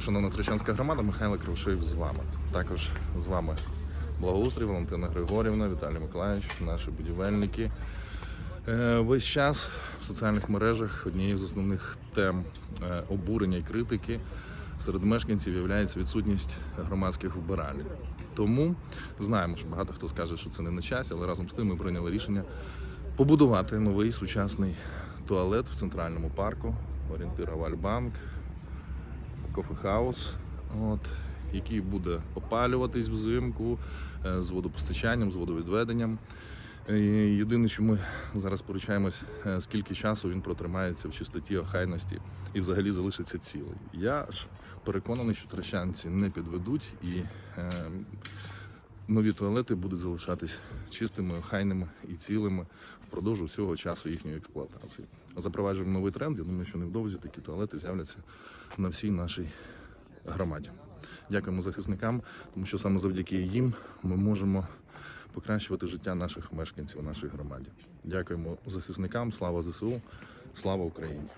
Шановна Трещанська громада, Михайло Крившив з вами. Також з вами благоустрій, Валентина Григорівна, Віталій Миколаївич, наші будівельники. Е, Весь час в соціальних мережах однією з основних тем е, обурення і критики серед мешканців є відсутність громадських вбиралень. Тому знаємо, що багато хто скаже, що це не на часі, але разом з тим ми прийняли рішення побудувати новий сучасний туалет в центральному парку, орієнтира Вальбанк, кофехаус, от, який буде опалюватись взимку е, з водопостачанням, з водовідведенням. Єдине, що ми зараз поручаємось, е, скільки часу він протримається в чистоті, охайності і взагалі залишиться цілий. Я ж переконаний, що трещанці не підведуть і е, нові туалети будуть залишатись чистими, охайними і цілими впродовж усього часу їхньої експлуатації. Запроваджуємо новий тренд. Я думаю, що невдовзі такі туалети з'являться на всій нашій громаді. Дякуємо захисникам, тому що саме завдяки їм ми можемо покращувати життя наших мешканців у нашій громаді. Дякуємо захисникам. Слава ЗСУ, слава Україні!